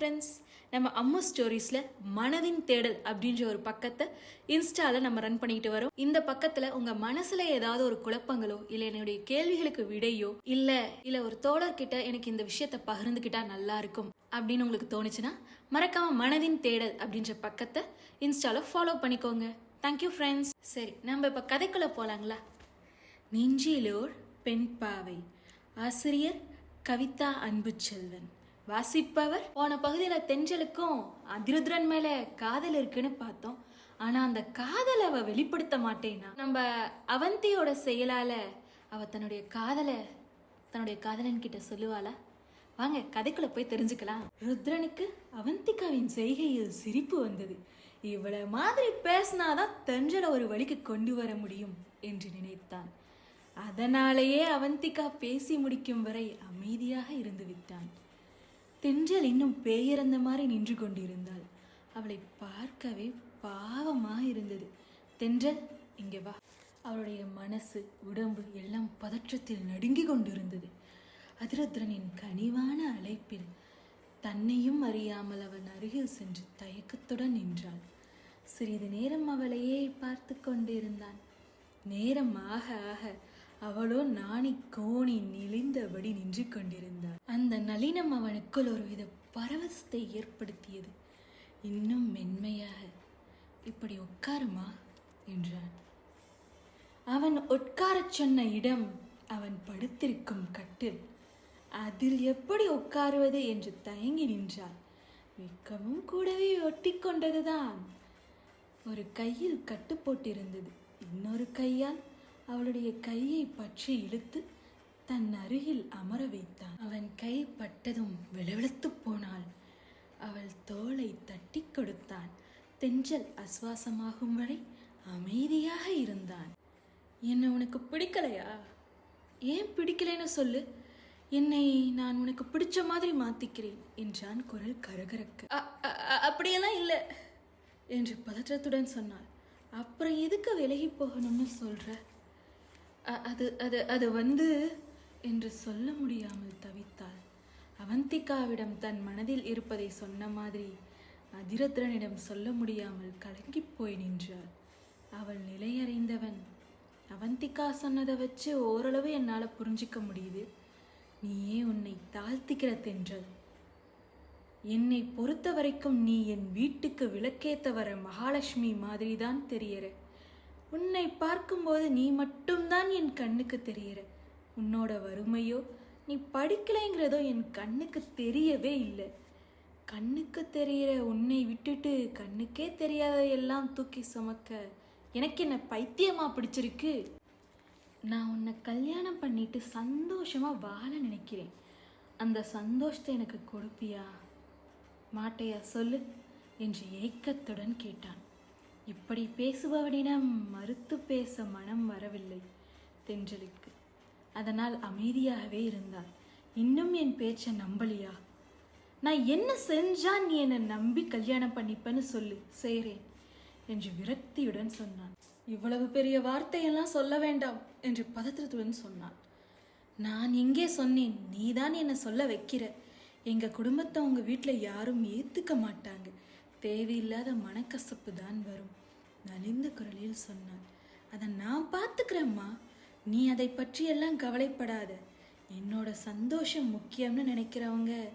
Friends நம்ம அம்மு ஸ்டோரிஸில் மனதின் தேடல் அப்படின்ற ஒரு பக்கத்தை இன்ஸ்டாவில் நம்ம ரன் பண்ணிக்கிட்டு வரோம். இந்த பக்கத்தில் உங்கள் மனசில் ஏதாவது ஒரு குழப்பங்களோ இல்லை என்னுடைய கேள்விகளுக்கு விடையோ இல்லை இல்லை ஒரு தோழர்கிட்ட எனக்கு இந்த விஷயத்தை பகிர்ந்துக்கிட்டா நல்லா இருக்கும் அப்படின்னு உங்களுக்கு தோணுச்சுன்னா மறக்காம மனதின் தேடல் அப்படின்ற பக்கத்தை இன்ஸ்டாவில் ஃபாலோ பண்ணிக்கோங்க. தேங்க்யூ ஃப்ரெண்ட்ஸ் சரி நம்ம இப்போ கதைக்குள்ளே போகலாங்களா நெஞ்சிலோர் பெண் பாவை ஆசிரியர் கவிதா அன்புச்செல்வன். வாசிப்பவர். போன பகுதியில் தெஞ்சலுக்கும் அதிருத்ரன் மேல காதல் இருக்குன்னு பார்த்தோம். ஆனா அந்த காதலை அவ வெளிப்படுத்த மாட்டேனா? நம்ம அவந்தியோட செயலால அவ தன்னுடைய காதலை தன்னுடைய காதலன் கிட்ட சொல்லுவாளா? வாங்க கதைக்குள்ள போய் தெரிஞ்சுக்கலாம். ருத்ரனுக்கு அவந்திகாவின் செய்கையில் சிரிப்பு வந்தது. இவ்வளவு மாதிரி பேசினாதான் தெஞ்சலை ஒரு வழிக்கு கொண்டு வர முடியும் என்று நினைத்தான். அதனாலேயே அவந்திகா பேசி முடிக்கும் வரை அமைதியாக இருந்து விட்டான். தென்றல் இன்னும் பேயிறந்த மாதிரி நின்று கொண்டிருந்தாள். அவளை பார்க்கவே பாவமாக இருந்தது. தென்றல் இங்கே வா. அவளுடைய மனசு உடம்பு எல்லாம் பதற்றத்தில் நடுங்கி கொண்டிருந்தது. அதிரத்ரனின் கனிவான அழைப்பில் தன்னையும் அறியாமல் அவன் அருகில் சென்று தயக்கத்துடன் நின்றாள். சிறிது நேரம் அவளையே பார்த்து கொண்டிருந்தான். நேரம் ஆக ஆக அவளோ நாணி கோணி நெளிந்தபடி நின்று கொண்டிருந்தாள். அந்த நளினம் அவனுக்குள் ஒருவித பரவசத்தை ஏற்படுத்தியது. இன்னும் மென்மையாக இப்படி உட்காருமா? என்றான். அவன் உட்காரச் சொன்ன இடம் அவன் படுத்திருக்கும் கட்டில். அதில் எப்படி உட்காருவது? என்று தயங்கி நின்றாள். வெக்கமும் கூடவே ஒட்டி கொண்டதுதான் ஒரு கையில் கட்டு போட்டிருந்தது. இன்னொரு கையால் அவளுடைய கையை பற்றி இழுத்து தன் அருகில் அமர வைத்தான். அவன் கை பட்டதும் விளவிளத்துப் போனாள். அவள் தோளை தட்டி கொடுத்தான். தெஞ்சல் அஸ்வாசமாகும் வரை அமைதியாக இருந்தான். என்ன உனக்கு பிடிக்கலையா? ஏன் பிடிக்கலைன்னு சொல்லு. என்னை நான் உனக்கு பிடிச்ச மாதிரி மாத்திக்கிறேன் என்றான் குரல் கரகரக்கு. "அ- அ- அப்படியெல்லாம் இல்லை என்று பதற்றத்துடன் சொன்னாள். அப்புறம் எதுக்கு விலகி போகணும்னு சொல்ற? அது அது அது வந்து என்று சொல்ல முடியாமல் தவித்தாள். அவந்திகாவிடம் தன் மனதில் இருப்பதை சொன்ன மாதிரி அதிரத்ரனிடம் சொல்ல முடியாமல் கலங்கி போய் நின்றாள். அவள் நிலையறிந்தவன் அவந்திகா சொன்னதை வச்சு ஓரளவு என்னால் புரிஞ்சிக்க முடியுது. நீயே உன்னை தாழ்த்திக்கிற தென்றல். என்னை பொறுத்த வரைக்கும் நீ என் வீட்டுக்கு விளக்கேத்த வர மகாலட்சுமி மாதிரி தான் தெரியற. உன்னை பார்க்கும்போது நீ மட்டும்தான் என் கண்ணுக்கு தெரியற. உன்னோட வறுமையோ நீ படிக்கலைங்கிறதோ என் கண்ணுக்கு தெரியவே இல்லை. கண்ணுக்கு தெரியற உன்னை விட்டுட்டு கண்ணுக்கே தெரியாததையெல்லாம் தூக்கி சுமக்க எனக்கு என்ன பைத்தியமா பிடிச்சிருக்கு? நான் உன்னை கல்யாணம் பண்ணிட்டு சந்தோஷமா வாழ நினைக்கிறேன். அந்த சந்தோஷத்தை எனக்கு கொடுப்பியா? மாட்டையா சொல்லு என்று ஏக்கத்துடன் கேட்டான். இப்படி பேசுபவனிடம் மறுத்து பேச மனம் வரவில்லை தென்றலுக்கு. அதனால் அமைதியாகவே இருந்தாள் இன்னும் என் பேச்சை நம்பலியா? நான் என்ன செஞ்சா நீ என்னை நம்பி கல்யாணம் பண்ணிப்பேன்னு சொல்லு செய்கிறேன் என்று விரக்தியுடன் சொன்னான். இவ்வளவு பெரிய வார்த்தையெல்லாம் சொல்ல வேண்டாம் என்று பதத்திரத்துடன் சொன்னான். நான் எங்கே சொன்னேன் நீதான் என்னை சொல்ல வைக்கிற. எங்கள் குடும்பத்தை உங்கள் வீட்டில் யாரும் ஏற்றுக்க மாட்டாங்க. தேவையில்லாத மனக்கசப்பு தான் வரும். நலிந்த குரலில் சொன்னான். அதை நான் பார்த்துக்கிறேம்மா. நீ அதை பற்றியெல்லாம் கவலைப்படாத. என்னோட சந்தோஷம் முக்கியம்னு நினைக்கிறவங்க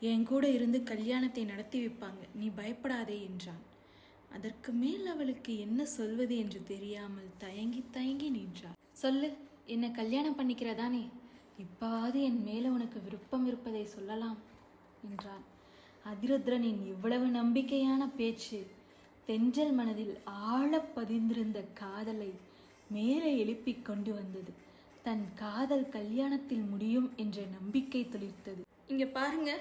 என் கூட இருந்து கல்யாணத்தை நடத்தி வைப்பாங்க. நீ பயப்படாதே என்றான். அதற்கு மேல் அவளுக்கு என்ன சொல்வது என்று தெரியாமல் தயங்கி தயங்கி நின்றாள். சொல்லு. என்னை கல்யாணம் பண்ணிக்கிறதானே? இப்பாவது என் மேலே உனக்கு விருப்பம் இருப்பதை சொல்லலாம் என்றான். அதிருத்ரனின் இவ்வளவு நம்பிக்கையான பேச்சு தென்றல் மனதில் ஆழ பதிந்திருந்த காதலை மேலே எழுப்பிக் கொண்டு வந்தது. தன் காதல் கல்யாணத்தில் முடியும் என்ற நம்பிக்கை துளிர்த்தது இங்க பாருங்க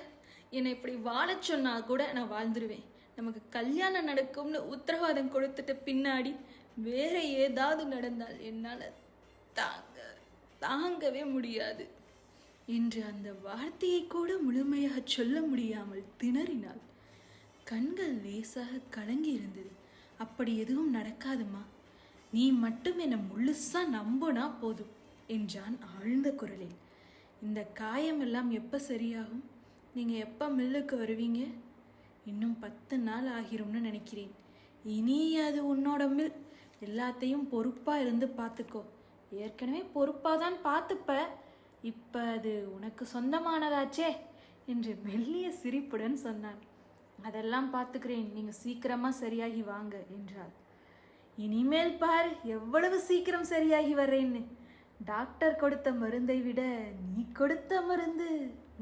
என்னை இப்படி வாழச் சொன்னா கூட நான் வாழ்ந்துருவேன். நமக்கு கல்யாணம் நடக்கும்னு உத்தரவாதம் கொடுத்துட்ட பின்னாடி வேற ஏதாவது நடந்தால் என்னால் தாங்க தாங்கவே முடியாது. என்று அந்த வார்த்தையை கூட முழுமையாக சொல்ல முடியாமல் திணறினாள். கண்கள் லேசாக கலங்கி இருந்தது அப்படி எதுவும் நடக்காதுமா? நீ மட்டும் என்னை முழுசா நம்புனா போதும் என்றான் ஆழ்ந்த குரலில். இந்த காயமெல்லாம் எப்போ சரியாகும்? நீங்கள் எப்போ மில்லுக்கு வருவீங்க? இன்னும் பத்து நாள் ஆகிரும்னு நினைக்கிறேன். இனி அது உன்னோட மில். எல்லாத்தையும் பொறுப்பாக இருந்து பார்த்துக்கோ ஏற்கனவே பொறுப்பாக தான் பார்த்துப்ப இப்போ அது உனக்கு சொந்தமானதாச்சே என்று மெல்லிய சிரிப்புடன் சொன்னான். அதெல்லாம் பார்த்துக்கிறேன். நீங்கள் சீக்கிரமாக சரியாகி வாங்க என்றாள். இனிமேல் பார் எவ்வளவு சீக்கிரம் சரியாகி வர்றேன்னு. டாக்டர் கொடுத்த மருந்தை விட நீ கொடுத்த மருந்து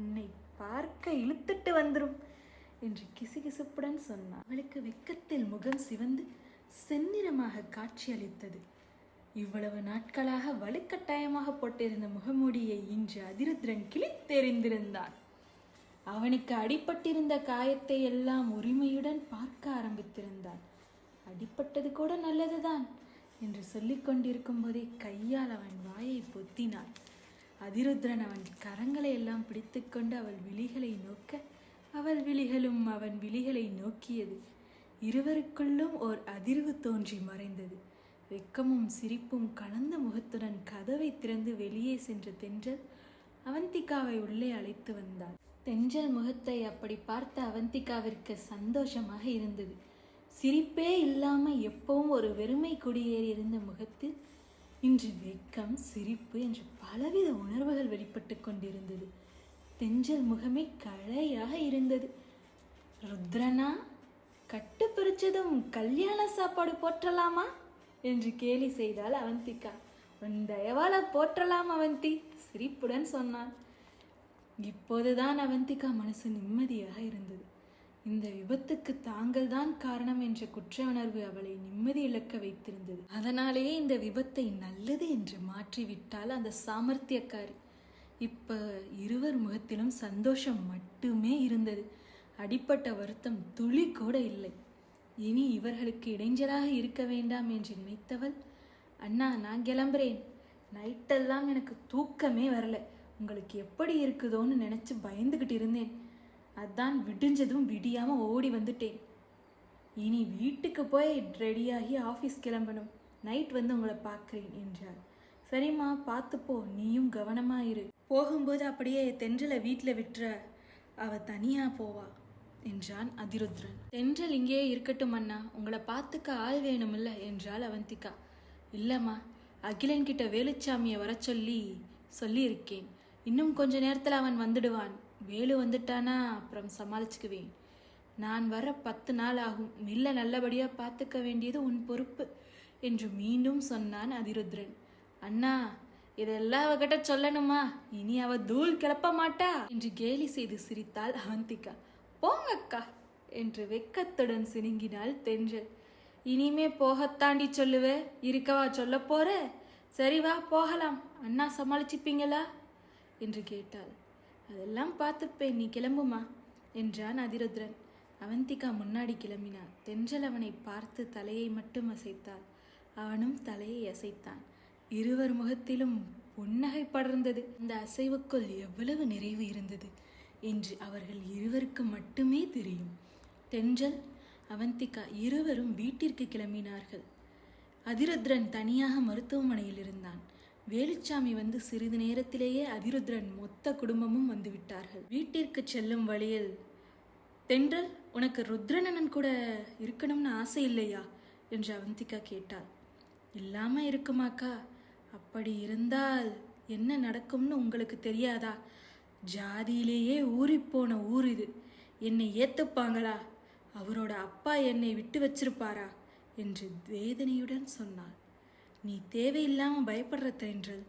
உன்னை பார்க்க இழுத்துட்டு வந்துடும் என்று கிசுகிசுப்புடன் சொன்னான். அவளுக்கு வெக்கத்தில் முகம் சிவந்து செந்நிறமாக காட்சியளித்தது. இவ்வளவு நாட்களாக வலுக்கட்டாயமாக போட்டிருந்த முகமூடியை இன்று அதிருத்ரன் கிழித்தெறிந்திருந்தான். அவனுக்கு அடிபட்டிருந்த காயத்தை எல்லாம் உரிமையுடன் பார்க்க ஆரம்பித்திருந்தான். அடிப்பட்டது கூட நல்லதுதான் என்று சொல்லிக்கொண்டிருக்கும் போதே கையால் அவன் வாயை பொத்தினான். அதிருத்ரன் அவன் கரங்களை எல்லாம் பிடித்துக்கொண்டு அவள் விழிகளை நோக்க அவள் விழிகளும் அவன் விழிகளை நோக்கியது. இருவருக்குள்ளும் ஓர் அதிர்வு தோன்றி மறைந்தது. வெக்கமும் சிரிப்பும் கலந்த முகத்துடன் கதவை திறந்து வெளியே சென்ற தென்றல் அவந்திகாவை உள்ளே அழைத்து வந்தாள் தென்றல் முகத்தை அப்படி பார்த்த அவந்திகாவிற்கு சந்தோஷமாக இருந்தது. சிரிப்பே இல்லாம எப்பவும் ஒரு வெறுமை குடியேறி இருந்த முகத்தில் இன்று வெக்கம் சிரிப்பு என்று பலவித உணர்வுகள் வெளிப்பட்டு கொண்டிருந்தது. தெஞ்சல் முகமே கழையாக இருந்தது. ருத்ரனா கட்டு பிரிச்சதும் கல்யாண சாப்பாடு போற்றலாமா? என்று கேலி செய்தாள் அவந்திகா உன் தயவால போற்றலாம் அவந்தி சிரிப்புடன் சொன்னான். இப்போதுதான் அவந்திகா மனசு நிம்மதியாக இருந்தது. இந்த விபத்துக்கு தாங்கள் தான் காரணம் என்ற குற்ற உணர்வு அவளை நிம்மதி இழக்க வைத்திருந்தது. அதனாலேயே இந்த விபத்தை நல்லது என்று மாற்றிவிட்டால் அந்த சாமர்த்தியக்காரி. இப்ப இருவர் முகத்திலும் சந்தோஷம் மட்டுமே இருந்தது. அடிப்பட்ட வருத்தம் துளி கூட இல்லை. இனி இவர்களுக்கு இடைஞ்சலாக இருக்க வேண்டாம் என்று நினைத்தவள் அண்ணா நான் கிளம்புறேன். நைட்டெல்லாம் எனக்கு தூக்கமே வரல. உங்களுக்கு எப்படி இருக்குதோன்னு நினச்சி பயந்துக்கிட்டு இருந்தேன். அதான் விடிஞ்சதும் விடியாமல் ஓடி வந்துட்டேன். இனி வீட்டுக்கு போய் ரெடியாகி ஆஃபீஸ் கிளம்பணும். நைட் வந்து உங்களை பார்க்குறேன் என்றார் சரிம்மா பார்த்துப்போ நீயும் கவனமாக இரு. போகும்போது அப்படியே தென்றலை வீட்டில் விட்டுற. அவ தனியாக போவா. என்றான் அதிருத்ரன். தென்றல் இங்கேயே இருக்கட்டும் அண்ணா. உங்களை பார்த்துக்க ஆள் வேணுமில்ல என்றாள் அவந்திகா. இல்லைம்மா. அகிலன் கிட்ட வேலுச்சாமியை வர சொல்லி சொல்லியிருக்கேன். இன்னும் கொஞ்ச நேரத்தில் அவன் வந்துடுவான். வேலு வந்துட்டானா அப்புறம் சமாளிச்சுக்குவேன். நான் வர பத்து நாள் ஆகும். மில்ல நல்லபடியாக பார்த்துக்க வேண்டியது உன் பொறுப்பு என்று மீண்டும் சொன்னான் அதிருத்ரன். அண்ணா இதெல்லாம் அவகிட்ட சொல்லணுமா? இனி அவ தூள் கிளப்ப மாட்டா என்று கேலி செய்து சிரித்தாள் அவந்திகா. போங்கக்கா என்று வெக்கத்துடன் சினுங்கினாள் தென்றல். இனிமே போகத்தாண்டி சொல்லுவே? இருக்கவா சொல்ல போற? சரி வா போகலாம். அண்ணா சமாளிச்சுப்பீங்களா? என்று கேட்டாள். அதெல்லாம் பார்த்துப்பேன் நீ கிளம்புமா? என்றான் அதிருத்ரன். அவந்திகா முன்னாடி கிளம்பினான் தென்றல் அவனை பார்த்து தலையை மட்டும் அசைத்தாள். அவனும் தலையை அசைத்தான். இருவர் முகத்திலும் புன்னகை படர்ந்தது. இந்த அசைவுக்குள் எவ்வளவு நிறைவு இருந்தது? என்று அவர்கள் இருவருக்கு மட்டுமே தெரியும். தென்றல் அவந்திகா இருவரும் வீட்டிற்கு கிளம்பினார்கள். அதிருத்ரன் தனியாக மருத்துவமனையில் இருந்தான். வேலுச்சாமி வந்து சிறிது நேரத்திலேயே அதிருத்ரன் மொத்த குடும்பமும் வந்து விட்டார்கள் வீட்டிற்கு செல்லும் வழியில் தென்றல் உனக்கு ருத்ரனன் கூட இருக்கணும்னு ஆசை இல்லையா? என்று அவந்திகா கேட்டாள். இல்லாமல் இருக்குமாக்கா அப்படி இருந்தால் என்ன நடக்கும்னு உங்களுக்கு தெரியாதா? ஜாதியிலேயே ஊறிப்போன ஊர் இது. என்னை ஏத்துப்பாங்களா? அவரோட அப்பா என்னை விட்டு வச்சிருப்பாரா? என்று வேதனையுடன் சொன்னாள். நீ தேவையில்லாமல் பயப்படுற தென்றல்.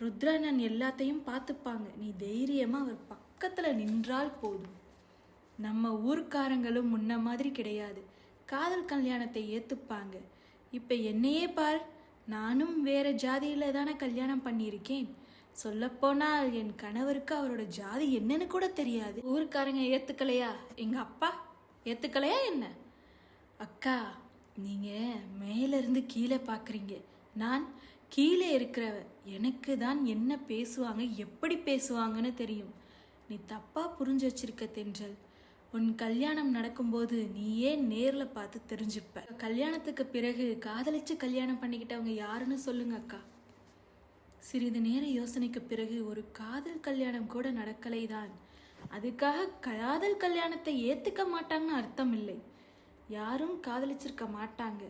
ருத்ரானன் எல்லாத்தையும் பார்த்துப்பாங்க. நீ தைரியமாக அவர் பக்கத்தில் நின்றால் போதும். நம்ம ஊர்க்காரங்களும் முன்ன மாதிரி கிடையாது. காதல் கல்யாணத்தை ஏற்றுப்பாங்க இப்போ என்னையே பார். நானும் வேற ஜாதியில் தானே கல்யாணம் பண்ணியிருக்கேன். சொல்லப்போனால் என் கணவருக்கு அவரோட ஜாதி என்னன்னு கூட தெரியாது. ஊருக்காரங்க ஏத்துக்கலையா? எங்க அப்பா? ஏத்துக்கலையா என்ன? அக்கா நீங்க மேலிருந்து கீழே பாக்குறீங்க. நான் கீழே இருக்கிறவ எனக்கு தான் என்ன பேசுவாங்க எப்படி பேசுவாங்கன்னு தெரியும். நீ தப்பா புரிஞ்சு வச்சிருக்க தென்றல். உன் கல்யாணம் நடக்கும்போது நீயே நேரில் பார்த்து தெரிஞ்சுப்ப. கல்யாணத்துக்கு பிறகு காதலிச்சு கல்யாணம் பண்ணிக்கிட்டவங்க யாருன்னு சொல்லுங்க அக்கா. சிறிது நேர யோசனைக்கு பிறகு ஒரு காதல் கல்யாணம் கூட நடக்கலைதான். அதுக்காக காதல் கல்யாணத்தை ஏத்துக்க மாட்டாங்கன்னு அர்த்தம் இல்லை யாரும் காதலிச்சிருக்க மாட்டாங்க.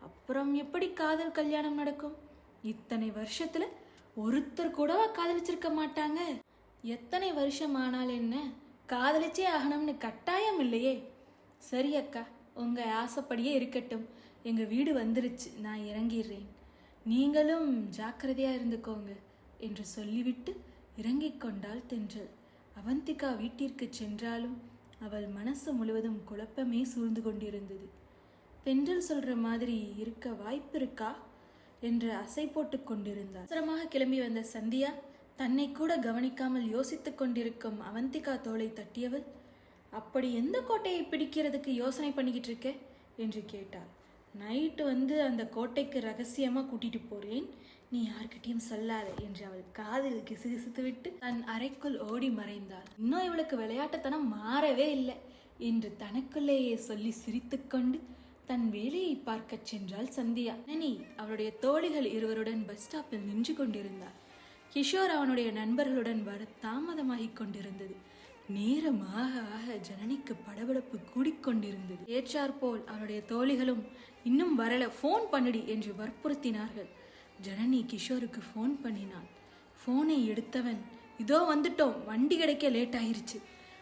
அப்புறம் எப்படி காதல் கல்யாணம் நடக்கும்? இத்தனை வருஷத்துல ஒருத்தர் கூடவா காதலிச்சிருக்க மாட்டாங்க? எத்தனை வருஷம் ஆனால் என்ன? காதலிச்சே ஆகணும்னு கட்டாயம் இல்லையே. சரி அக்கா உங்க ஆசைப்படியே இருக்கட்டும். எங்க வீடு வந்துருச்சு. நான் இறங்கிடுறேன். நீங்களும் ஜாக்கிரதையா இருந்துக்கோங்க என்று சொல்லிவிட்டு இறங்கிக் கொண்டாள் தென்றல். அவந்திகா வீட்டிற்கு சென்றாலும் அவள் மனசு முழுவதும் குழப்பமே சூழ்ந்து கொண்டிருந்தது. தென்றல் சொல்ற மாதிரி இருக்க வாய்ப்பு இருக்கா என்று அசை போட்டு கொண்டிருந்தாள். அவசரமாக கிளம்பி வந்த சந்தியா தன்னை கூட கவனிக்காமல் யோசித்துக் கொண்டிருக்கும் அவந்திகா தோளை தட்டியவள் அப்படி எந்த கோட்டையை பிடிக்கிறதுக்கு யோசனை பண்ணிக்கிட்டு இருக்க? என்று கேட்டாள். நைட்டு வந்து அந்த கோட்டைக்கு ரகசியமாக கூட்டிட்டு போறேன். நீ யார்கிட்டயும் சொல்லாத என்று அவள் காதில் கிசுகிசுத்து விட்டு தன் அறைக்குள் ஓடி மறைந்தாள். இன்னும் இவளுக்கு விளையாட்டுத்தனம் மாறவே இல்லை என்று தனக்குள்ளேயே சொல்லி சிரித்துக்கொண்டு தன் வேலையை பார்க்கச் சென்றாள் சந்தியா. நனி அவளுடைய தோழிகள் இருவருடன் பஸ் ஸ்டாப்பில் நின்று கொண்டிருந்தார். கிஷோர் அவனுடைய நண்பர்களுடன் வர தாமதமாகிக் கொண்டிருந்தது. நேரம் ஆக ஆக ஜனனிக்கு படபடப்பு கூடிக்கொண்டிருந்தது. ஏற்றாற்போல் அவருடைய தோழிகளும் இன்னும் வரல ஃபோன் பண்ணுடி என்று வற்புறுத்தினார்கள். ஜனனி கிஷோருக்கு ஃபோன் பண்ணினான். ஃபோனை எடுத்தவன் இதோ வந்துட்டோம் வண்டி கிடைக்க லேட் ஆயிருச்சு.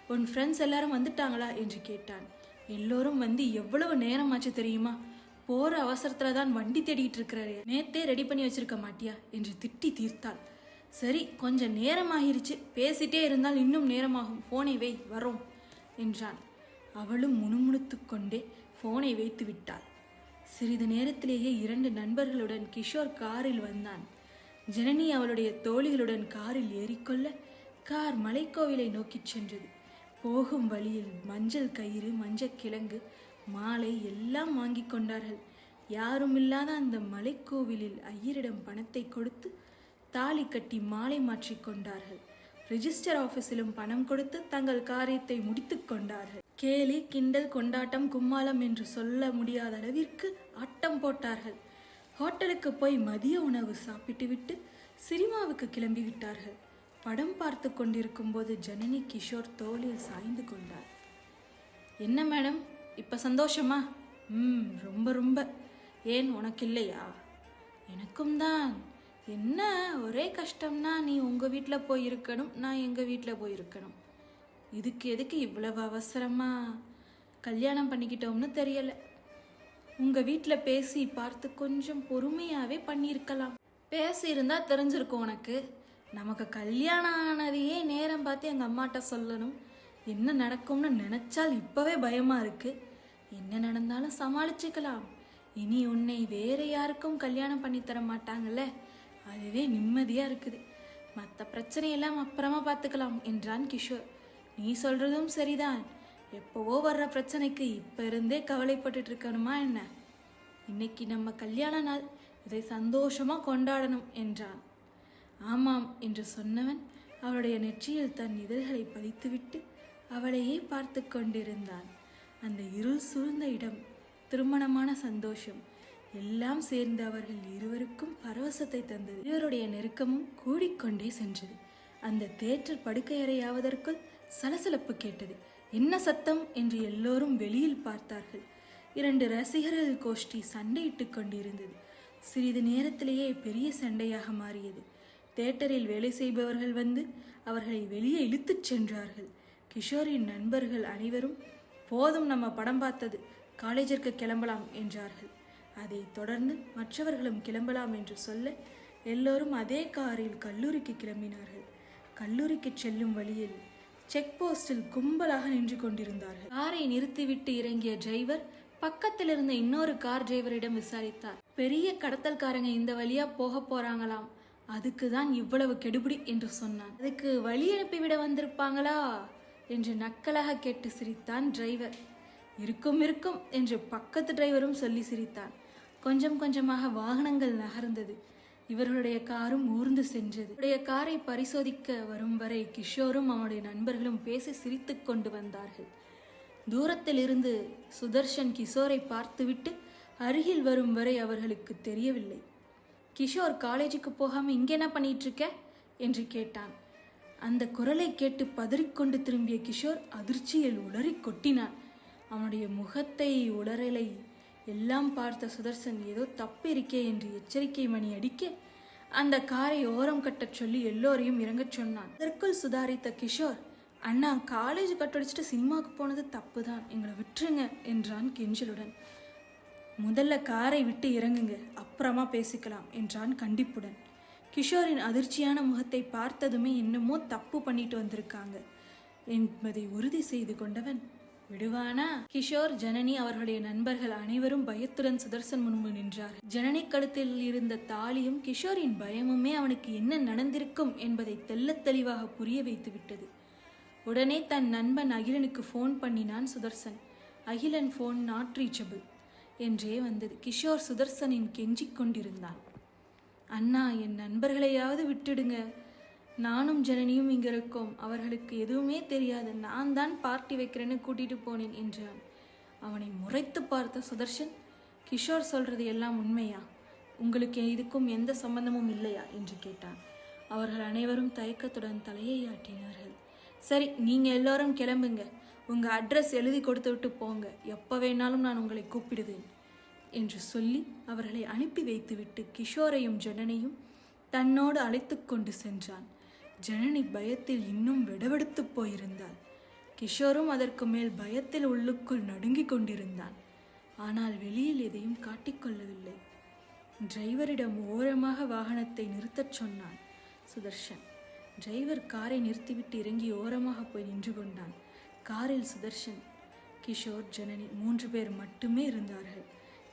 உன் ஃப்ரெண்ட்ஸ் எல்லாரும் வந்துட்டாங்களா? என்று கேட்டான். எல்லோரும் வந்து எவ்வளவு நேரமாச்சு தெரியுமா? போற அவசரத்துல தான் வண்டி தேடிட்டு இருக்கிறாரு. நேத்தே ரெடி பண்ணி வச்சிருக்க மாட்டியா? என்று திட்டி தீர்த்தாள். சரி கொஞ்சம் நேரமாகிருச்சு. பேசிட்டே இருந்தால் இன்னும் நேரமாகும். ஃபோனை வை வரோம் என்றான். அவளும் முணுமுணுத்து கொண்டே ஃபோனை வைத்து விட்டாள். சிறிது நேரத்திலேயே இரண்டு நண்பர்களுடன் கிஷோர் காரில் வந்தான். ஜனனி அவளுடைய தோழிகளுடன் காரில் ஏறிக்கொள்ள கார் மலைக்கோவிலை நோக்கிச் சென்றது. போகும் வழியில் மஞ்சள் கயிறு மஞ்சள் கிழங்கு மாலை எல்லாம் வாங்கி கொண்டார்கள். யாரும் இல்லாத அந்த மலைக்கோவிலில் ஐயரிடம் பணத்தை கொடுத்து தாலி கட்டி மாலை மாற்றிக் கொண்டார்கள். ரிஜிஸ்டர் ஆபீஸிலும் பணம் கொடுத்து தங்கள் காரியத்தை முடித்துக் கொண்டார்கள். கேலி கிண்டல் கொண்டாட்டம் கும்மாளம் என்று சொல்ல முடியாத அளவிற்கு ஆட்டம் போட்டார்கள். ஹோட்டலுக்கு போய் மதிய உணவு சாப்பிட்டுவிட்டு சினிமாவுக்கு கிளம்பி விட்டார்கள். படம் பார்த்து கொண்டிருக்கும் போது ஜனனி கிஷோர் தோளில் சாய்ந்து கொண்டார். என்ன மேடம்? இப்ப சந்தோஷமா? ம் ரொம்ப ரொம்ப. ஏன் உனக்கு இல்லையா எனக்கும் தான். என்ன ஒரே கஷ்டம்னா நீ உங்கள் வீட்டில் போயிருக்கணும் நான் எங்கள் வீட்டில் போயிருக்கணும். இதுக்கு எதுக்கு இவ்வளவு அவசரமா? கல்யாணம் பண்ணிக்கிட்டோம்னு தெரியலை. உங்கள் வீட்டில் பேசி பார்த்து கொஞ்சம் பொறுமையாகவே பண்ணியிருக்கலாம். பேசியிருந்தா தெரிஞ்சிருக்கும் உனக்கு. நமக்கு கல்யாணம் ஆனதையே நேரம் பார்த்து எங்கள் அம்மாட்ட சொல்லணும். என்ன நடக்கும்னு நினச்சால் இப்போவே பயமாக இருக்குது என்ன நடந்தாலும் சமாளிச்சுக்கலாம். இனி உன்னை வேற யாருக்கும் கல்யாணம் பண்ணித்தர தர மாட்டாங்கல்ல? அதுவே நிம்மதியாக இருக்குது. மற்ற பிரச்சனையெல்லாம் அப்புறமா பார்த்துக்கலாம் என்றான் கிஷோர். நீ சொல்றதும் சரிதான். எப்போவோ வர்ற பிரச்சனைக்கு இப்போ இருந்தே கவலைப்பட்டுட்டு இருக்கணுமா என்ன? இன்னைக்கு நம்ம கல்யாண நாள். இதை சந்தோஷமாக கொண்டாடணும் என்றான். ஆமாம் என்று சொன்னவன் அவளுடைய நெற்றியில் தன் இதழ்களை பதித்துவிட்டு அவளையே பார்த்து கொண்டிருந்தான். அந்த இருள் சூழ்ந்த இடம் திருமணமான சந்தோஷம் எல்லாம் சேர்ந்து அவர்கள் இருவருக்கும் பரவசத்தை தந்தது. இருவருடைய நெருக்கமும் கூடிக்கொண்டே சென்றது. அந்த தேட்டர் படுக்கையறையாவதற்குள் சலசலப்பு கேட்டது. என்ன சத்தம் என்று எல்லோரும் வெளியில் பார்த்தார்கள். இரண்டு ரசிகர்கள் கோஷ்டி சண்டையிட்டுக் கொண்டிருந்தது. சிறிது நேரத்திலேயே பெரிய சண்டையாக மாறியது. தேட்டரில் வேலை செய்பவர்கள் வந்து அவர்களை வெளியே இழுத்துச் சென்றார்கள். கிஷோரின் நண்பர்கள் அனைவரும் போதும் நம்ம படம் பார்த்தது. காலேஜிற்கு கிளம்பலாம் என்றார்கள். அதைத் தொடர்ந்து மற்றவர்களும் கிளம்பலாம் என்று சொல்ல எல்லோரும் அதே காரில் கல்லூரிக்கு கிளம்பினார்கள். கல்லூரிக்கு செல்லும் வழியில் செக் போஸ்டில் கும்பலாக நின்று கொண்டிருந்தார்கள். காரை நிறுத்திவிட்டு இறங்கிய டிரைவர் பக்கத்தில் இருந்த இன்னொரு கார் டிரைவரிடம் விசாரித்தார். பெரிய கடத்தல்காரங்க இந்த வழியா போக போறாங்களாம். அதுக்கு தான் இவ்வளவு கெடுபிடி என்று சொன்னான். அதுக்கு வழி அனுப்பி விட வந்திருப்பாங்களா? என்று நக்கலாக கேட்டு சிரித்தான் டிரைவர். இருக்கும் இருக்கும் என்று பக்கத்து டிரைவரும் சொல்லி சிரித்தான். கொஞ்சம் கொஞ்சமாக வாகனங்கள் நகர்ந்தது. இவர்களுடைய காரும் ஊர்ந்து சென்றது. இவருடைய காரை பரிசோதிக்க வரும் வரை கிஷோரும் அவனுடைய நண்பர்களும் பேசி சிரித்து கொண்டு வந்தார்கள். தூரத்தில் இருந்து சுதர்ஷன் கிஷோரை பார்த்துவிட்டு அருகில் வரும் வரை அவர்களுக்கு தெரியவில்லை. கிஷோர் காலேஜுக்கு போகாம இங்க என்ன பண்ணிட்டு இருக்க என்று கேட்டான். அந்த குரலை கேட்டு பதறிக்கொண்டு திரும்பிய கிஷோர் அதிர்ச்சியில் உளறி கொட்டினான். அவனுடைய முகத்தை உளறலை எல்லாம் பார்த்த சுதர்சன் ஏதோ தப்பு இருக்கே என்று எச்சரிக்கை மணி அடிக்க அந்த காரை ஓரம் கட்டச் சொல்லி எல்லோரையும் இறங்கச் சொன்னான். அதற்குள் சுதாரித்த கிஷோர் அண்ணா காலேஜ் கட்டடிச்சிட்டு சினிமாவுக்கு போனது தப்பு தான் எங்களை விட்டுருங்க என்றான் கெஞ்சலுடன். முதல்ல காரை விட்டு இறங்குங்க அப்புறமா பேசிக்கலாம் என்றான் கண்டிப்புடன். கிஷோரின் அதிர்ச்சியான முகத்தை பார்த்ததுமே என்னமோ தப்பு பண்ணிட்டு வந்திருக்காங்க என்பதை உறுதி செய்து கொண்டவன் விடுவானா? கிஷோர் ஜனனி அவர்களுடைய நண்பர்கள் அனைவரும் பயத்துடன் சுதர்சன் முன்பு நின்றார். ஜனனி கழுத்தில் இருந்த தாலியும் கிஷோரின் பயமுமே அவனுக்கு என்ன நடந்திருக்கும் என்பதை தெள்ளத் தெளிவாக புரிய வைத்து விட்டது. உடனே தன் நண்பன் அகிலனுக்கு ஃபோன் பண்ணினான் Sudarshan. Akilan phone not reachable என்றே வந்தது. கிஷோர் சுதர்சனின் கெஞ்சிக் கொண்டிருந்தான். அண்ணா என் நண்பர்களையாவது விட்டுடுங்க. நானும் ஜனனியும் இங்கே இருக்கோம் அவர்களுக்கு எதுவுமே தெரியாது. நான் தான் பார்ட்டி வைக்கிறேன்னு கூட்டிட்டு போனேன் என்றான். அவனை முறைத்து பார்த்த சுதர்ஷன் கிஷோர் சொல்றது எல்லாம் உண்மையா? உங்களுக்கு இதுக்கும் எந்த சம்பந்தமும் இல்லையா? என்று கேட்டான். அவர்கள் அனைவரும் தயக்கத்துடன் தலையை ஆட்டினார்கள். சரி நீங்க எல்லாரும் கிளம்புங்க. உங்க அட்ரஸ் எழுதி கொடுத்து விட்டு போங்க. எப்ப வேணாலும் நான் உங்களை கூப்பிடுவேன். என்று சொல்லி அவர்களை அனுப்பி வைத்துவிட்டு கிஷோரையும் ஜனனையும் தன்னோடு அழைத்து கொண்டு சென்றான். ஜனனி பயத்தில் இன்னும் விடவெடுத்துப் போயிருந்தாள். கிஷோரும் அதற்கு மேல் பயத்தில் உள்ளுக்குள் நடுங்கிக் கொண்டிருந்தான். ஆனால் வெளியில் எதையும் காட்டிக்கொள்ளவில்லை டிரைவரிடம் ஓரமாக வாகனத்தை நிறுத்தச் சொன்னான் சுதர்ஷன். டிரைவர் காரை நிறுத்திவிட்டு இறங்கி ஓரமாக போய் நின்று கொண்டான். காரில் சுதர்ஷன் கிஷோர் ஜனனி மூன்று பேர் மட்டுமே இருந்தார்கள்.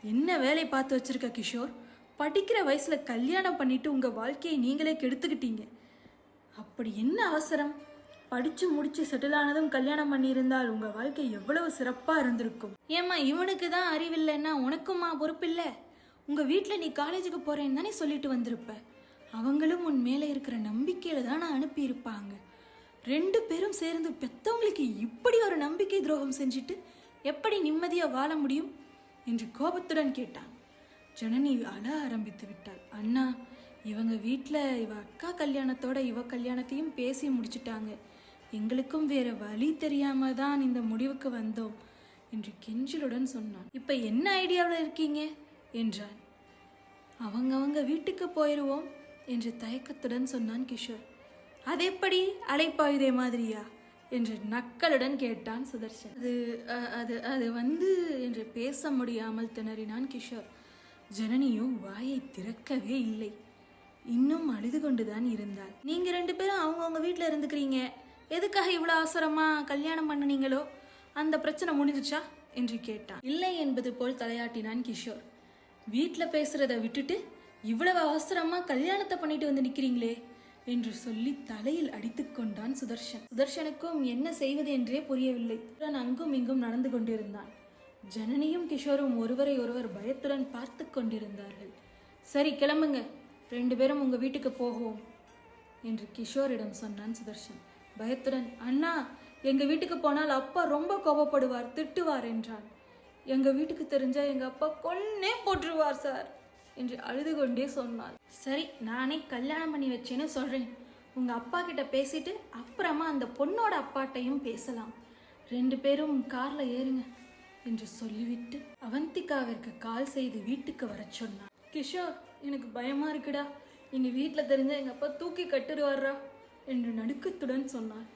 என்ன வேலை பார்த்து வச்சிருக்க கிஷோர்? படிக்கிற வயசுல கல்யாணம் பண்ணிட்டு உங்க வாழ்க்கையை நீங்களே கெடுத்துக்கிட்டீங்க. அப்படி என்ன அவசரம்? படிச்சு முடிச்சு செட்டில் ஆனதும் கல்யாணம் பண்ணியிருந்தால் உங்க வாழ்க்கை எவ்வளவு சிறப்பா இருந்திருக்கும்? ஏம்மா இவனுக்கு தான் அறிவில்லைன்னா உனக்குமா பொறுப்பில்லை. உங்க வீட்டில் நீ காலேஜுக்கு போறேன்னு தானே சொல்லிட்டு வந்திருப்ப. அவங்களும் உன் மேலே இருக்கிற நம்பிக்கையில தான் அனுப்பியிருப்பாங்க. ரெண்டு பேரும் சேர்ந்து பெத்தவங்களுக்கு இப்படி ஒரு நம்பிக்கை துரோகம் செஞ்சுட்டு எப்படி நிம்மதியா வாழ முடியும்? என்று கோபத்துடன் கேட்டான். ஜனனி அழ ஆரம்பித்து விட்டாள். அண்ணா இவங்க வீட்டில் இவ அக்கா கல்யாணத்தோட இவ கல்யாணத்தையும் பேசி முடிச்சிட்டாங்க. எங்களுக்கும் வேற வழி தெரியாம தான் இந்த முடிவுக்கு வந்தோம் என்று கெஞ்சலுடன் சொன்னான். இப்போ என்ன ஐடியாவில் இருக்கீங்க? என்றான். அவங்கவங்க வீட்டுக்கு போயிடுவோம் என்று தயக்கத்துடன் சொன்னான் கிஷோர். அது எப்படி? அலைப்பாயுதே மாதிரியா? என்று நக்களுடன் கேட்டான் சுதர்ஷன் அது அது அது வந்து என்று பேச முடியாமல் திணறினான் கிஷோர். ஜனனியும் வாயை திறக்கவே இல்லை. இன்னும் அழுது கொண்டுதான் இருந்தாள். நீங்க ரெண்டு பேரும் அவங்கவுங்க வீட்டில் இருந்துக்கிறீங்க. எதுக்காக இவ்வளோ அவசரமா கல்யாணம் பண்ணுனீங்களோ அந்த பிரச்சனை முடிஞ்சிச்சா? என்று கேட்டான். இல்லை என்பது போல் தலையாட்டினான் கிஷோர். வீட்டில் பேசுறத விட்டுட்டு இவ்வளவு அவசரமா கல்யாணத்தை பண்ணிட்டு வந்து நிக்கிறீங்களே என்று சொல்லி தலையில் அடித்து கொண்டான் சுதர்ஷன். சுதர்ஷனுக்கும் என்ன செய்வது என்றே புரியவில்லை. அங்கும் இங்கும் நடந்து கொண்டிருந்தான். ஜனனியும் கிஷோரும் ஒருவரை ஒருவர் பயத்துடன் பார்த்து கொண்டிருந்தார்கள். சரி கிளம்புங்க. ரெண்டு பேரும் உங்க வீட்டுக்கு போகும் என்று கிஷோரிடம் சொன்னான் சுதர்ஷன். பயத்துடன் அண்ணா எங்க வீட்டுக்கு போனால் அப்பா ரொம்ப கோபப்படுவார் திட்டுவார் என்றான். எங்க வீட்டுக்கு தெரிஞ்சா எங்க அப்பா கொன்னே போட்டுருவார் சார் என்று அழுது கொண்டே சொன்னாள். சரி நானே கல்யாணம் பண்ணி வச்சேன்னு சொல்றேன். உங்க அப்பா கிட்ட பேசிட்டு அப்புறமா அந்த பொண்ணோட அப்பாட்டையும் பேசலாம். ரெண்டு பேரும் கார்ல ஏறுங்க என்று சொல்லிவிட்டு அவந்திகாவிற்கு கால் செய்து வீட்டுக்கு வர சொன்னான். கிஷோர் எனக்கு பயமா இருக்குடா. எங்க வீட்டில் தெரிஞ்ச எங்க அப்பா தூக்கி கட்டுருவாரா என்று நடுக்கத்துடன் சொன்னார்.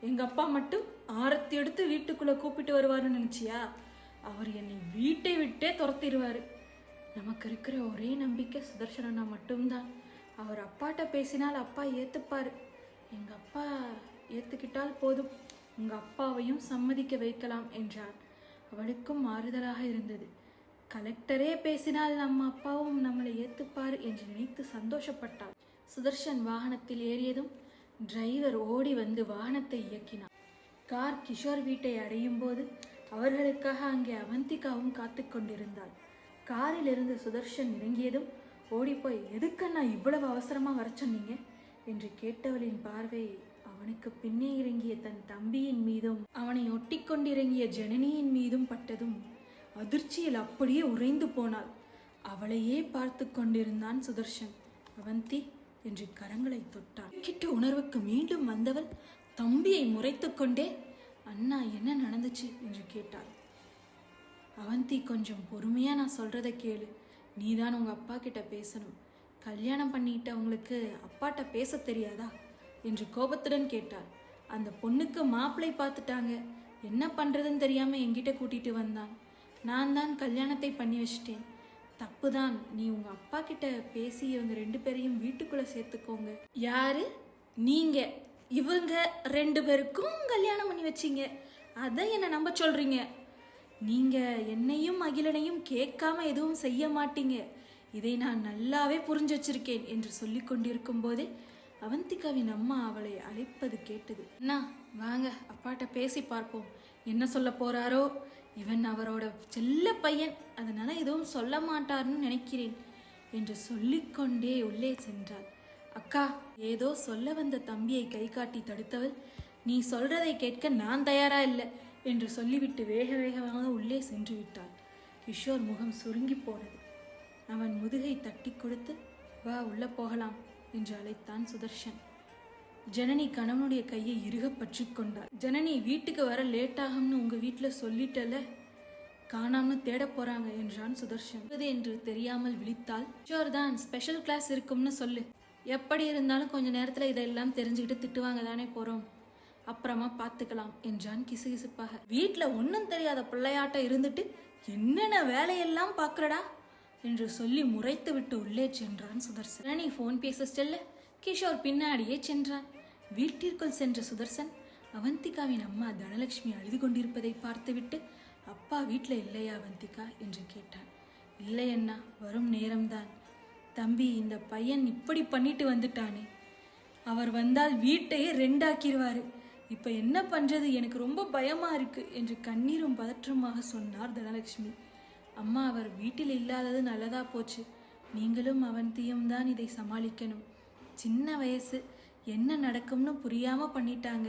எங்க அப்பா மட்டும் ஆரத்தி எடுத்து வீட்டுக்குள்ள கூப்பிட்டு வருவாருன்னு நினைச்சியா? அவர் என்னை வீட்டை விட்டே துரத்திடுவாரு. நமக்கு இருக்கிற ஒரே நம்பிக்கை சுதர்சனனா மட்டும்தான். அவர் அப்பாட்ட பேசினால் அப்பா ஏத்துப்பாரு. எங்க அப்பா ஏத்துக்கிட்டால் போதும். உங்க அப்பாவையும் சம்மதிக்க வைக்கலாம் என்றார். அவளுக்கும் மாறுதலாக இருந்தது. கலெக்டரே பேசினால் நம்ம அப்பாவும் நம்மளை ஏத்துப்பார் என்று நினைத்து சந்தோஷப்பட்டாள். சுதர்ஷன் வாகனத்தில் ஏறியதும் டிரைவர் ஓடி வந்து வாகனத்தை இயக்கினார் கார் கிஷோர் வீட்டை அடையும் போது அவர்களுக்காக அங்கே அவந்திகாவும் காத்து கொண்டிருந்தாள். காரில் இருந்து சுதர்ஷன் இறங்கியதும் ஓடிப்போய் எதுக்கண்ணா இவ்வளவு அவசரமாக வர சொன்னீங்க? என்று கேட்டவளின் பார்வை அவனுக்கு பின்னே இறங்கிய தன் தம்பியின் மீதும் அவனை ஒட்டிக்கொண்டிறங்கிய ஜனனியின் மீதும் பட்டதும் அதிர்ச்சியில் அப்படியே உறைந்து போனாள். அவளையே பார்த்து கொண்டிருந்தான் சுதர்ஷன். அவந்தி என்று கரங்களை தொட்டான். கிட்ட உணர்வுக்கு மீண்டும் வந்தவள் தம்பியை முறைத்து கொண்டே அண்ணா என்ன நடந்துச்சு? என்று கேட்டாள். அவந்தி கொஞ்சம் பொறுமையா நான் சொல்றத கேளு. நீதான் உங்க அப்பா கிட்ட பேசணும். கல்யாணம் பண்ணிட்டவங்களுக்கு அப்பாட்ட பேச தெரியாதா? என்று கோபத்துடன் கேட்டாள். அந்த பொண்ணுக்கு மாப்பிள்ளை பார்த்துட்டாங்க. என்ன பண்றதுன்னு தெரியாம என்கிட்ட கூட்டிட்டு வந்தான். நான் தான் கல்யாணத்தை பண்ணி வச்சிட்டேன். தப்புதான். நீ உங்க அப்பா கிட்ட பேசி இவங்க ரெண்டு பேரையும் வீட்டுக்குள்ள சேர்த்துக்கோங்க. யாரு? நீங்க. இவங்க ரெண்டு பேருக்கும் கல்யாணம் பண்ணி வச்சீங்க. அதை என்ன நம்ப சொல்றீங்க? நீங்க என்னையும் அகிலனையும் கேட்காம எதுவும் செய்ய மாட்டீங்க. இதை நான் நல்லாவே புரிஞ்சு வச்சிருக்கேன் என்று சொல்லிக் கொண்டிருக்கும் போதே அவந்திகாவின் அம்மா அவளை அழைப்பது கேட்டது. அண்ணா வாங்க. அப்பாட்ட பேசி பார்ப்போம். என்ன சொல்ல போறாரோ? இவன் அவரோட செல்ல பையன். அதனால எதுவும் சொல்ல மாட்டார்னு நினைக்கிறேன் என்று சொல்லிக்கொண்டே உள்ளே சென்றாள். அக்கா ஏதோ சொல்ல வந்த தம்பியை கை காட்டி தடுத்தவள். நீ சொல்றதை கேட்க நான் தயாரா இல்லை என்று சொல்லிவிட்டு வேக வேகமாக உள்ளே சென்று விட்டாள். கிஷோர் முகம் சுருங்கி போனது. அவன் முதுகை தட்டி கொடுத்து வா உள்ள போகலாம் என்று அழைத்தான் சுதர்ஷன். ஜனனி கணவனுடைய கையை இறுக பற்றி கொண்டாள். ஜனனி வீட்டுக்கு வர லேட் ஆகும்னு உங்க வீட்டுல சொல்லிட்டல? காணாம தேட போறாங்க என்றான் சுதர்ஷன். இது என்று தெரியாமல் விழித்தாள். ஷோர் தான் ஸ்பெஷல் கிளாஸ் இருக்கும்னு சொல்லு. எப்படி இருந்தாலும் கொஞ்ச நேரத்துல இதெல்லாம் தெரிஞ்சுக்கிட்டு திட்டுவாங்க தானே போறோம். அப்புறமா பார்த்துக்கலாம் என்றான் கிசுகிசுப்பாக. வீட்டில் ஒன்றும் தெரியாத பிள்ளையாட்ட இருந்துட்டு என்னென்ன வேலையெல்லாம் பார்க்குறடா என்று சொல்லி முறைத்து விட்டு உள்ளே சென்றான் சுதர்சன் நீ ஃபோன் பேச செல்ல. கிஷோர் பின்னாடியே சென்றான். வீட்டிற்குள் சென்ற சுதர்சன் அவந்திகாவின் அம்மா தனலட்சுமி அழுது கொண்டிருப்பதை பார்த்துவிட்டு அப்பா வீட்டில் இல்லையா அவந்திகா? என்று கேட்டான். இல்லை அண்ணா வரும் நேரம்தான். தம்பி இந்த பையன் இப்படி பண்ணிட்டு வந்துட்டானே. அவர் வந்தால் வீட்டையே ரெண்டாக்கிடுவார் இப்போ என்ன பண்ணுறது எனக்கு ரொம்ப பயமாக இருக்குது என்று கண்ணீரும் பதற்றமாக சொன்னார் தனலட்சுமி அம்மா அவர் வீட்டில் இல்லாதது நல்லதாக போச்சு. நீங்களும் அவந்தியும் தான் இதை சமாளிக்கணும். சின்ன வயசு. என்ன நடக்கும்னு புரியாமல் பண்ணிட்டாங்க.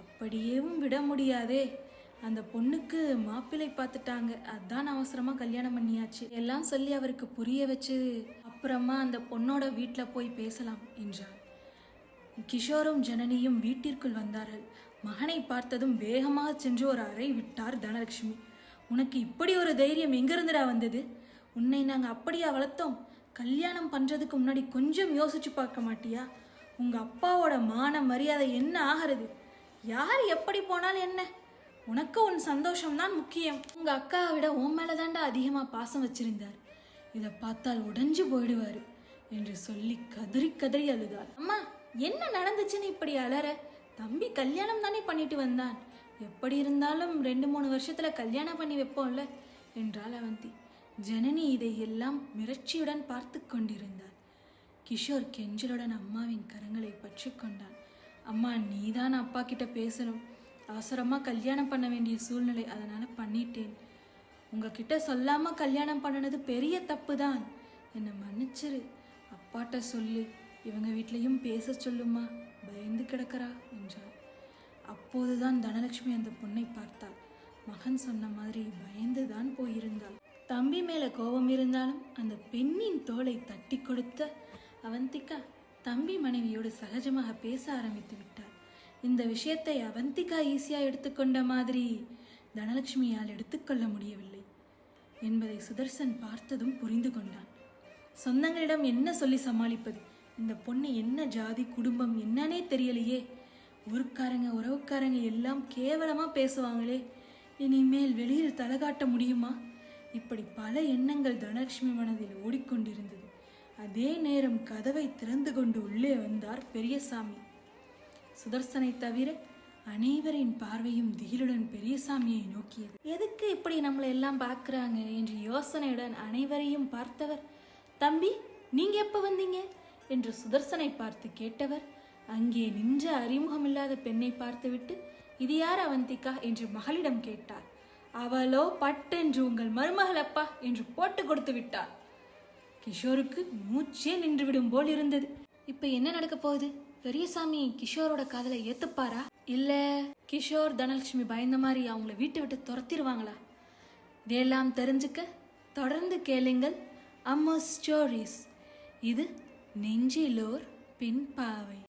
அப்படியேவும் விட முடியாதே. அந்த பொண்ணுக்கு மாப்பிள்ளை பார்த்துட்டாங்க. அதான் அவசரமா கல்யாணம் பண்ணியாச்சு. எல்லாம் சொல்லி அவருக்கு புரிய வச்சு அப்புறமா அந்த பொண்ணோட வீட்டில் போய் பேசலாம் என்றார் கிஷோரும் ஜனனியும் வீட்டிற்குள் வந்தார்கள். மகனை பார்த்ததும் வேகமாக சென்று ஒரு அறை விட்டார் தனலட்சுமி. உனக்கு இப்படி ஒரு தைரியம் எங்கிருந்துடா வந்தது? உன்னை நாங்கள் அப்படியா வளர்த்தோம்? கல்யாணம் பண்ணுறதுக்கு முன்னாடி கொஞ்சம் யோசிச்சு பார்க்க மாட்டியா? உங்கள் அப்பாவோட மான மரியாதை என்ன ஆகிறது? யார் எப்படி போனாலும் என்ன? உனக்கு உன் சந்தோஷம் தான் முக்கியம். உங்கள் அக்காவை விட உன் மேலே தாண்டா அதிகமாக பாசம் வச்சிருந்தார். இதை பார்த்தால் உடைஞ்சு போயிடுவார் என்று சொல்லி கதறி கதறி அழுதாள். அம்மா என்ன நடந்துச்சுன்னு இப்படி அலற? தம்பி கல்யாணம் தானே பண்ணிட்டு வந்தான். எப்படி இருந்தாலும் ரெண்டு மூணு வருஷத்தில் கல்யாணம் பண்ணி வைப்போம்ல என்றாள் அவந்தி. ஜனனி இதையெல்லாம் மிரட்சியுடன் பார்த்து கொண்டிருந்தாள். கிஷோர் கெஞ்சலுடன் அம்மாவின் கரங்களை பற்றி கொண்டான். அம்மா நீதான் அப்பா கிட்ட பேசணும். அவசரமா கல்யாணம் பண்ண வேண்டிய சூழ்நிலை அதனால பண்ணிட்டேன். உங்ககிட்ட சொல்லாம கல்யாணம் பண்ணினது பெரிய தப்பு தான் என்னை மன்னிச்சிரு. அப்பாட்ட சொல்லு. இவங்க வீட்லயும் பேச சொல்லுமா? பயந்து கிடக்கிறா? என்றார் அப்போதுதான் தனலட்சுமி அந்த பொண்ணை பார்த்தாள். மகன் சொன்ன மாதிரி பயந்து தான் போயிருந்தாள். தம்பி மேல கோபம் இருந்தாலும் அந்த பெண்ணின் தோலை தட்டி கொடுத்த அவந்திகா தம்பி மனைவியோடு சகஜமாக பேச ஆரம்பித்து விட்டார் இந்த விஷயத்தை அவந்திகா ஈஸியா எடுத்துக்கொண்ட மாதிரி தனலட்சுமியால் எடுத்துக்கொள்ள முடியவில்லை என்பதை சுதர்சன் பார்த்ததும் புரிந்து கொண்டான். சொந்தங்களிடம் என்ன சொல்லி சமாளிப்பது? இந்த பொண்ணு என்ன ஜாதி குடும்பம் என்னன்னே தெரியலையே. ஊருக்காரங்க உறவுக்காரங்க எல்லாம் கேவலமா பேசுவாங்களே. இனிமேல் வெளியில் தலை காட்ட முடியுமா? இப்படி பல எண்ணங்கள் தனலட்சுமி மனதில் ஓடிக்கொண்டிருந்தது. அதே நேரம் கதவை திறந்து கொண்டு உள்ளே வந்தார் பெரியசாமி. சுதர்சனை தவிர அனைவரின் பார்வையும் திகிலுடன் பெரியசாமியை நோக்கியது. எதுக்கு இப்படி நம்மளை எல்லாம் பார்க்குறாங்க? என்று யோசனையுடன் அனைவரையும் பார்த்தவர் தம்பி நீங்க எப்ப வந்தீங்க? என்று சுதர்சனை பார்த்து கேட்டவர் அங்கே நின்ற அறிமுகமில்லாத பெண்ணை பார்த்துவிட்டு இது யார் அவந்திகா? என்று மகளிடம் கேட்டார். அவளோ பட்டென்று உங்கள் மருமகள் அப்பா என்று போட்டு கொடுத்து விட்டார் கிஷோருக்கு மூச்சே நின்றுவிடும் போல் இருந்தது. இப்ப என்ன நடக்க போகுது? பெரியசாமி கிஷோரோட காதலை ஏத்துப்பாரா? இல்ல கிஷோர் தனலட்சுமி பயந்த மாதிரி அவங்கள வீட்டை விட்டு துரத்திடுவாங்களா? இதையெல்லாம் தெரிஞ்சுக்க தொடர்ந்து கேளுங்கள் அம்மா ஸ்டோரிஸ். இது நெஞ்சிலோர் பெண் பாவை.